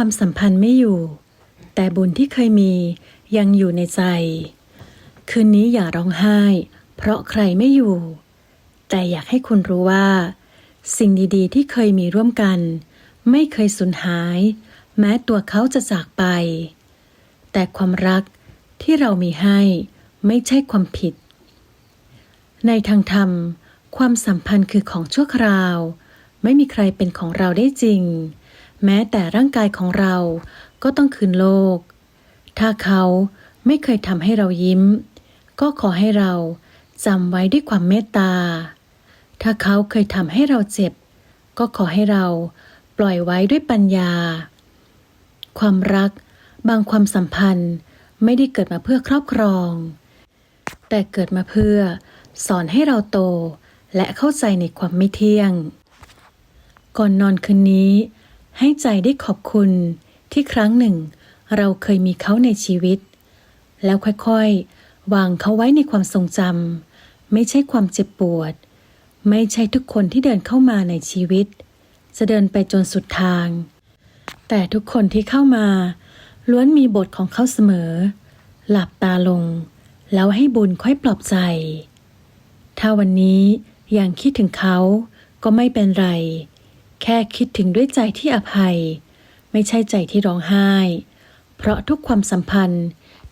ความสัมพันธ์ไม่อยู่ แต่บุญที่เคยมียังอยู่ในใจ คืนนี้อย่าร้องไห้ เพราะใครไม่อยู่ แต่อยากให้คุณรู้ว่า สิ่งดีๆ ที่เคยมีร่วมกัน ไม่เคยสูญหาย แม้ตัวเขาจะจากไป แต่ความรักที่เรามีให้ไม่ใช่ความผิด ในทางธรรม ความสัมพันธ์คือของชั่วคราว ไม่มีใครเป็นของเราได้จริง แม้แต่ร่างกายของเราก็ต้องคืนโลก ถ้าเขาไม่เคยทำให้เรายิ้ม ก็ขอให้เราจำไว้ด้วยความเมตตา ถ้าเขาเคยทำให้เราเจ็บ ก็ขอให้เราปล่อยไว้ด้วยปัญญา ความรักบางความสัมพันธ์ไม่ได้เกิดมาเพื่อครอบครอง แต่เกิดมาเพื่อสอนให้เราโตและเข้าใจในความไม่เที่ยง ก่อนนอนคืนนี้ ให้ใจได้ขอบคุณที่ครั้งหนึ่ง เราเคยมีเขาในชีวิต แล้วค่อยๆ วางเขาไว้ในความทรงจำไม่ใช่ความเจ็บปวด ไม่ใช่ทุกคนที่เดินเข้ามาในชีวิต จะเดินไปจนสุดทาง แต่ทุกคนที่เข้ามา ล้วนมีบทของเขาเสมอ หลับตาลง แล้วให้บุญค่อยปลอบใจ ถ้าวันนี้ยังคิดถึงเขาก็ไม่เป็นไร แค่คิดถึงด้วยใจที่อภัย ไม่ใช่ใจที่ร้องไห้ เพราะทุกความสัมพันธ์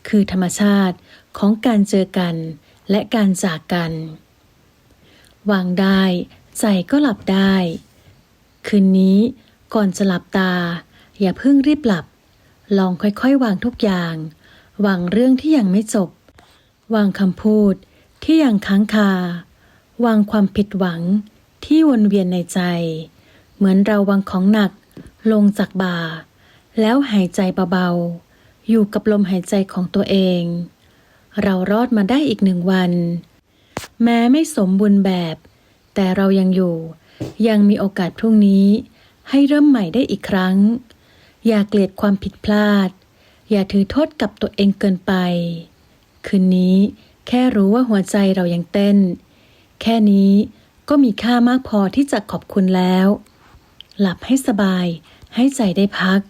คือธรรมชาติของการเจอกัน และการจากกัน วางได้ ใจก็หลับได้ คืนนี้ก่อนจะหลับตา อย่าเพิ่งรีบหลับ ลองค่อยๆ วางทุกอย่าง วางเรื่องที่ยังไม่จบ วางคำพูดที่ยังค้างคา วางความผิดหวังที่วนเวียนในใจ เหมือนเราวางของหนักลงจากบ่า แล้วหายใจเบาๆ อยู่กับลมหายใจของตัวเอง เรารอดมาได้อีกหนึ่งวัน แม้ไม่สมบูรณ์แบบ แต่เรายังอยู่ ยังมีโอกาสพรุ่งนี้ ให้เริ่มใหม่ได้อีกครั้ง อย่าเกลียดความผิดพลาด อย่าถือโทษกับตัวเองเกินไป คืนนี้แค่รู้ว่าหัวใจเรายังเต้น แค่นี้ก็มีค่ามากพอที่จะขอบคุณแล้ว หลับให้สบาย ให้ใจได้พัก